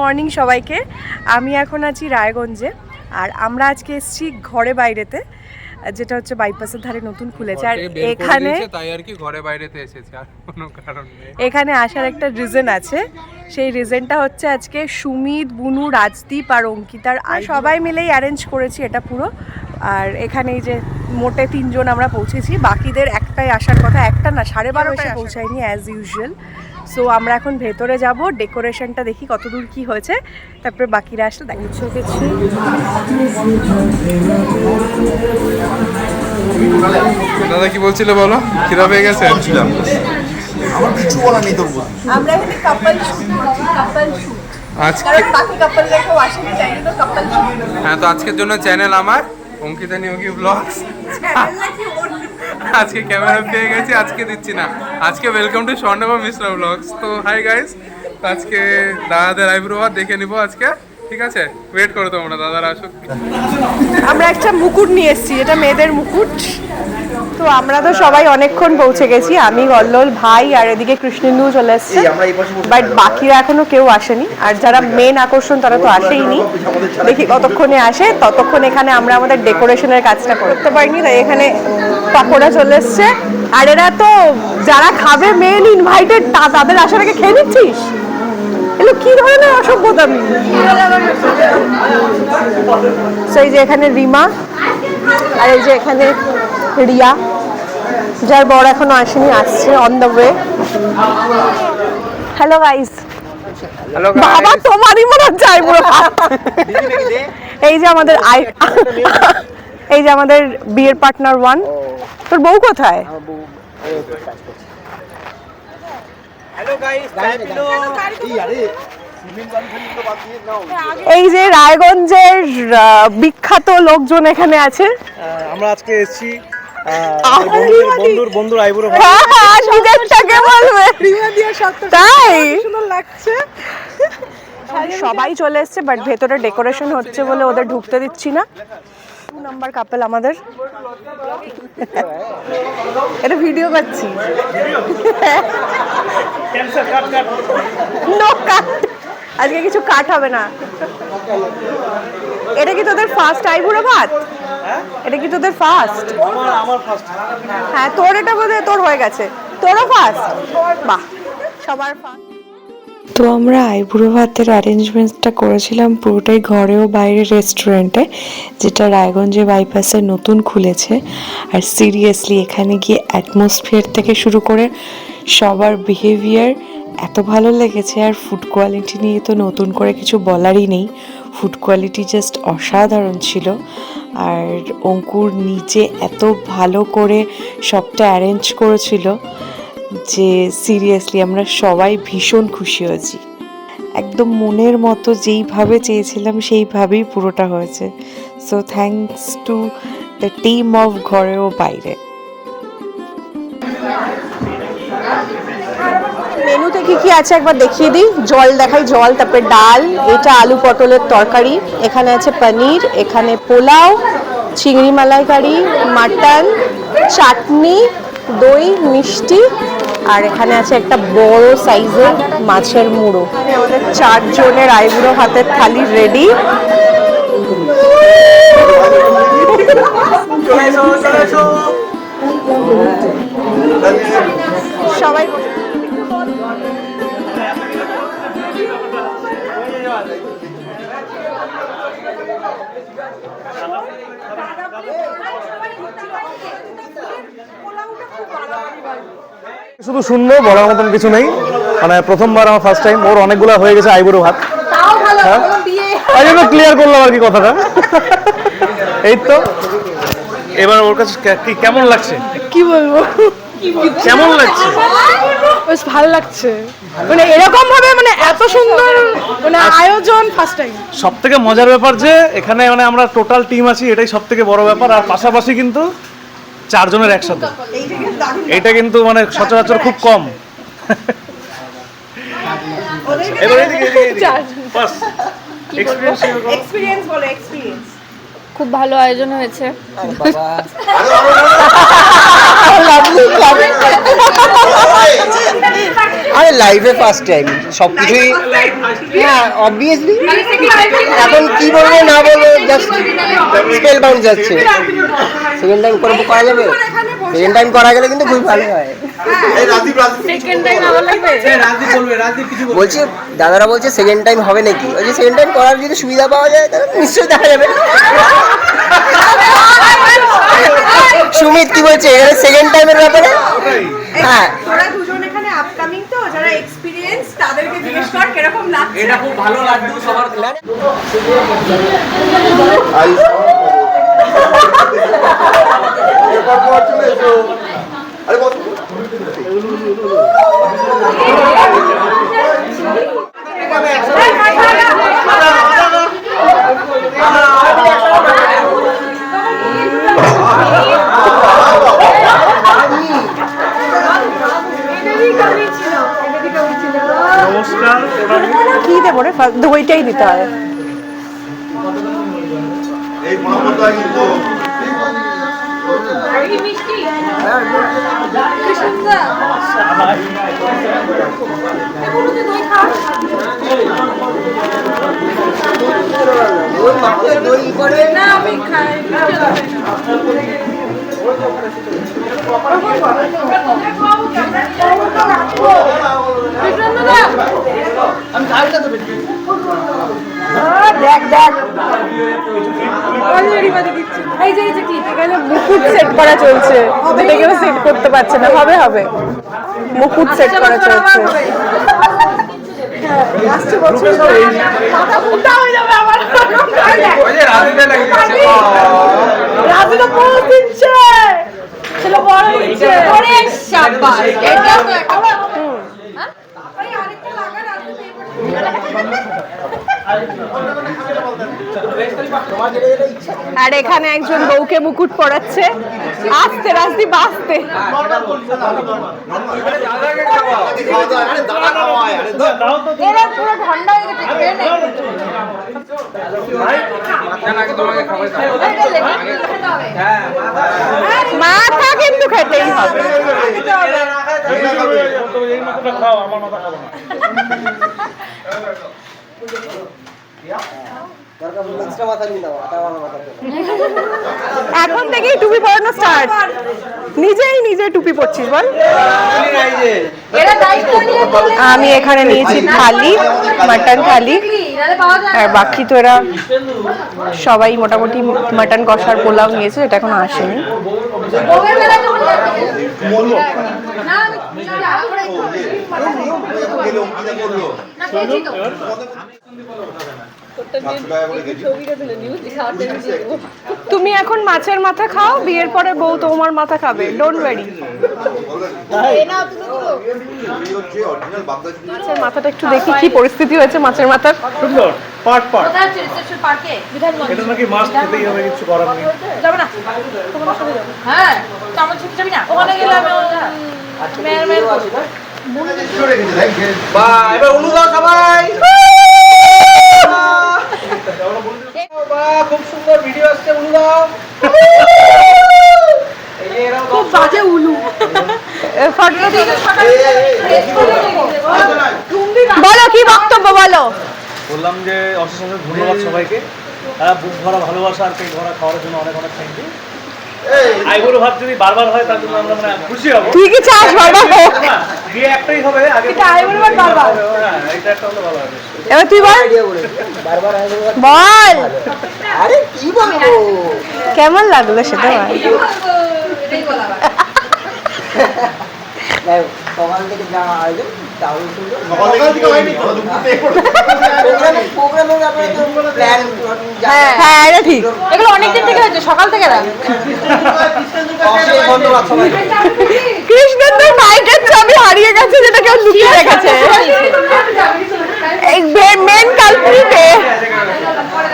Morning সবাইকে। আমি এখন আছি রায়গঞ্জে। আর আমরা আজকে এসেছি ঘরে বাইরেতে যেটা হচ্ছে বাইপাসের ধারে নতুন খুলেছে। আর এখানে তাই আর কি ঘরে বাইরেতে এসেছে আর কোনো কারণ নেই। এখানে আসার একটা রিজন আছে। সেই রিজনটা হচ্ছে আজকে সুমিত বুনু রাজদীপ আর অঙ্কিতার। আর সবাই মিলেই অ্যারেঞ্জ করেছি এটা পুরো। আর এখানে এই যে মোটে তিনজন আমরা পৌঁছেছি। বাকিদের একটাই আসার কথা একটা না সাড়ে বারোটায় পৌঁছায়নি অ্যাজ ইউজুয়াল সো আমরা এখন ভেতরে যাব ডেকোরেশনটা দেখি কতদূর কি হয়েছে তারপরে বাকিরা আসলে দেখি দাদা কি বলছিল বলো? খিদা পেয়ে গেছে? আমার কিছু বলা নেই তোর আমরা এখানে কাপল কাপল আজকে বাকি কাপলরা কেউ আসেনি তাই জন্য কাপল হ্যাঁ তো আজকের জন্য চ্যানেল আমার অঙ্কিতা নিয়োগী ব্লগস আজকে ক্যামেরা পেয়ে গেছি, আজকে দিচ্ছি না। আজকে welcome to Swarnaba Mishra vlogs তো হাই গাইস আজকে দাদাদের আইব্রো দেখে নিবো আজকে। ঠিক আছে? ওয়েট করো তোমরা দাদারা আসুক। আমরা একটা মুকুট নিয়ে এসেছি এটা মেয়েদের মুকুট। তো আমরা তো সবাই অনেকক্ষণ পৌঁছে গেছি আমি গল্লল ভাই আর এদিকে কৃষ্ণেন্দু চলে এসছে। বাট বাকিরা এখনও কেউ আসেনি আর যারা মেন আকর্ষণ তারা তো আসেইনি। দেখি কতক্ষণে আসে ততক্ষণ এখানে আমরা আমাদের ডেকোরেশনের কাজটা করতে পারিনি তাই এখানে পাকোড়া চলে এসছে। আর এরা তো যারা খাবে মেন ইনভাইটেড তাদের আসার আগে খেয়ে নিচ্ছিস? এগুলো কি ধরনের অসভ্যতামি সেই যে এখানে রিমা আর এই যে এখানে রিয়া যার বড় এখনও আসেনি আসছে on the way hello guys বাবা তোমারই মনে হচ্ছে আইবুড়ো। এই যে আমাদের আই এই যে আমাদের বিয়ের পার্টনার ওয়ান তোর বউ কোথায়? এই যে রায়গঞ্জের বিখ্যাত লোকজন এখানে আছে। আমরা আজকে এসেছি। বন্ধুর বন্ধুর আইবুড়ো হ্যাঁ, নিজেরটাকে বলবে। তাই? সবাই চলে এসছে বাট ভেতরে ডেকোরেশন হচ্ছে বলে ওদের ঢুকতে দিচ্ছি না। নাম্বার কাপেল আমাদের। এটা ভিডিও পাচ্ছি No cut. আজকে কিছু কাট হবে না। এটা কি তোদের ফার্স্ট আইবুড়ো ভাত? এটা কি তোদের ফার্স্ট আমার আমার ফার্স্ট হ্যাঁ তোর এটা বোধহয় তোর হয়ে গেছে। তোরও ফার্স্ট বাহ সবার ফার্স্ট তো আমরা আইবুড়ো ভাতের অ্যারেঞ্জমেন্টসটা করেছিলাম পুরোটাই ঘরে ও বাইরে রেস্টুরেন্টে যেটা রায়গঞ্জে বাইপাসে নতুন খুলেছে। আর সিরিয়াসলি এখানে গিয়ে অ্যাটমসফিয়ার থেকে শুরু করে সবার বিহেভিয়ার এত ভালো লেগেছে আর ফুড কোয়ালিটি নিয়ে তো নতুন করে কিছু বলারই নেই। ফুড কোয়ালিটি জাস্ট অসাধারণ ছিল। আর অঙ্কুর নিচে এত ভালো করে সবটা অ্যারেঞ্জ করেছিল যে সিরিয়াসলি আমরা সবাই ভীষণ খুশি হয়েছি। একদম মনের মতো যেইভাবে চেয়েছিলাম সেইভাবেই পুরোটা হয়েছে। So thanks to the team of Ghore O Baire. কি কি আছে একবার দেখিয়ে দিই? জল দেখাই, জল, তারপরে ডাল, এটা আলু পটলের তরকারি, এখানে আছে পনির, এখানে পোলাও, চিংড়ি মালাইকারি, মাটন, চাটনি, দই, মিষ্টি, আর এখানে আছে একটা বড় সাইজের মাছের মুড়ো। চারজনের আইবুড়ো হাতের থালি রেডি শুধু শুনব বলার মতন কিছু নেই। মানে প্রথমবার আমার ফার্স্ট টাইম ওর অনেকগুলো হয়ে গেছে আইবুড়ো ভাত। হ্যাঁ? জন্য ক্লিয়ার করলাম আর কি কথাটা। এই তো। এবার ওর কাছে কি কেমন লাগছে? কি বলব? কেমন লাগছে? বেশ ভালো লাগছে। মানে এরকম ভাবে মানে এত সুন্দর মানে আয়োজন ফার্স্ট টাইম সব থেকে মজার ব্যাপার যে এখানে মানে আমরা টোটাল টিম আছি এটাই সব থেকে বড় ব্যাপার। আর পাশাপাশি কিন্তু চারজনের একসাথে। এটা কিন্তু মানে সচরাচর খুব কম। এবার এদিকে এদিকে এদিকে বাস। এক্সপিরিয়েন্স এক্সপিরিয়েন্স বলো এক্সপিরিয়েন্স খুব ভালো আয়োজন হয়েছে। আরে লাইফে ফার্স্ট টাইম সব কিছুই হ্যাঁ অবভিয়াসলি এখন কি বলব, না বলব জাস্ট স্পেল বাউন্ড যাচ্ছে। সেকেন্ড টাইম করে করা যাবে? সেকেন্ড টাইম করা গেলে কিন্তু খুব ভালো হয়। বলছে দাদারা বলছে সেকেন্ড টাইম হবে নাকি? বলছে সেকেন্ড টাইম করার যদি সুবিধা পাওয়া যায় তাহলে নিশ্চয়ই দেখা যাবে। সুমিত কি বলছে? এখানে সেকেন্ড টাইমের ব্যাপারে? হ্যাঁ। তোরা দুজন এখানে আপকামিং তো যারা এক্সপিরিয়েন্স তাদেরকে জিজ্ঞেস কর কীরকম আরে কি দেবো রে? দইটাই দিতে হয়। এই কিন্তু দেখ দেখ এই যে এই যে কি এখানে মুকুট সেট করা চলছে। যেটা কেউ সেট করতে পারছে না। হবে হবে। মুকুট সেট করা চলছে। আসছে বছর মাথা মোটা হয়ে যাবে আমার ওই যে রাজীবটা লাগিয়ে দিচ্ছে রাজু তো পোজ দিচ্ছে ছেলে বড় দিচ্ছে ওরে শাবাশ এটা তো একটা আর এখানে একজন বউকে মুকুট পরাচ্ছে। আস্তে রাস্তি বাঁচতে মাথা কিন্তু খেতেই হবে। নিয়ে দাও মাথা আমার মাথা এখন থেকেই টুপি পরানো স্টার্ট নিজেই নিজে টুপি পরছিস বল। আমি এখানে নিয়েছি থালি মাটন থালি। আর বাকি তো এরা সবাই মোটামুটি মাটন কষার পোলাও নিয়েছে এটা এখনও আসেনি গেলে অঙ্কিতা করল সাতশো টাকা করে কেজি। তুমি এখন মাছের মাথা খাও বিয়ের পরে বউ তোমার মাথা খাবে। Don't worry. মাছের মাথাটা একটু দেখি কি পরিস্থিতি হয়েছে মাছের মাথার। সুন্দর। পার্ট পার্ট এটা নাকি মাছ খেতেই হবে কিছু করার নেই। একশো রেখেছে, দেখ, যে- এবার উলু দাও সবাই খুব সুন্দর ভিডিও আসছে উলু দাও ফটোটা বলো কি বক্তব্য বলো বললাম যে অশেষ অশেষ ধন্যবাদ সবাইকে হ্যাঁ বুক ভরা ভালোবাসা আর পেট ভরা খাওয়ার জন্য অনেক অনেক থ্যাংক ইউ আইগুলো ভাত যদি বারবার হয় তার জন্য আমরা মানে খুশি হব। তুই কি চাস বারবার। হোক বিয়ে একটাই হবে আগে এটা আইবুড়ো ভাত বারবার। হ্যাঁ এটা একটা হলে ভালো হবে। এবার তুই বল। আইডিয়া বলে বারবার বল। আরে কি বলব? কেমন লাগল সেটা বল। সকাল থেকে যা আয়োজন হ্যাঁ হ্যাঁ এটা ঠিক। এগুলো অনেকদিন থেকে হয়েছে সকাল থেকে না? অশেষ ধন্যবাদ সবাইকে। কৃষ্ণেন্দুর বাইকের চাবি হারিয়ে গেছে যেটা কেউ লুকিয়ে রেখেছে। মেন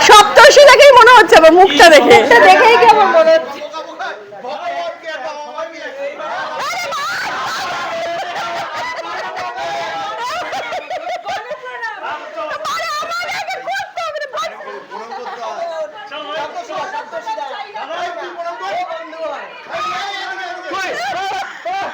সপ্তর্ষি দেখেই মনে হচ্ছে আমার মুখটা দেখে দেখেই কেমন মনে হচ্ছে Hey, hey, hey, hey, hey.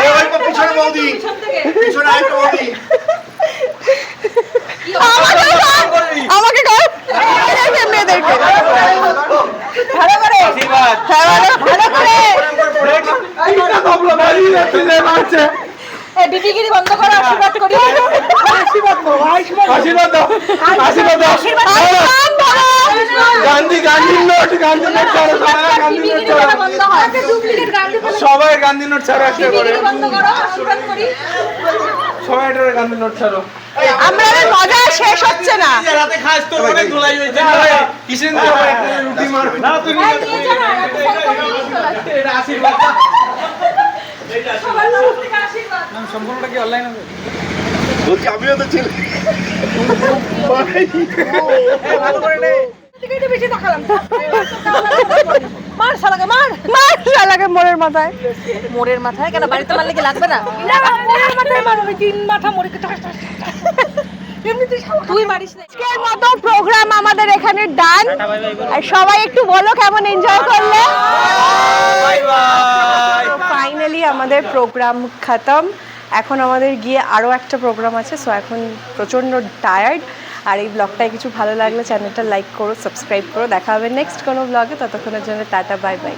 এই ওই তো পিছনে বৌদি পিছনে আরেকটা বৌদি আমাকে মেয়েদেরকে। ভালো করে। ভালো- ভালো করে। এই বন্ধ করো আশীর্বাদ করি আশীর্বাদ আশীর্বাদ আশীর্বাদ আশীর্বাদ গান্ধী গান্ধী নোট গান্ধী নোট বিবিগিরি ছাড়ো করা বন্ধ হয় ডুপ্লিকেট গান্ধী সবাই গান্ধী নোট ছাড়ো একটা করে। করো করি। সবাই একটা করে গান্ধী নোট ছাড়ো। আমাদের মজা শেষ হচ্ছে না। রাতে খাস অনেক ধুলাই হয়েছে। কিসেন রুটি না তুই না, করে। এটা আশীর্বাদ। আশীর্বাদ। সম্পূর্ণটা কি অনলাইন হবে? বলছি আমিও তো ছেলে। একটু বেশি দেখালাম। মার শালাকে মার! মার শালাকে মোড়ের মাথায়। মোড়ের মাথায়? কেন বাড়িতে মারলে কি লাগবে না? মোড়ের মাথায় মারবে তিন মাথা মোড়ে তুই মারিস না। আজকের মতো প্রোগ্রাম আমাদের এখানে ডান আর সবাই একটু বলো কেমন এনজয় করলে। ফাইনালি আমাদের প্রোগ্রাম খতম। এখন আমাদের গিয়ে আরও একটা প্রোগ্রাম আছে সো এখন প্রচণ্ড টায়ার্ড আর এই ব্লগটায় কিছু ভালো লাগলে চ্যানেলটা লাইক করো সাবস্ক্রাইব করো। দেখা হবে নেক্সট কোনো ব্লগে ততক্ষণের জন্য টাটা বাই বাই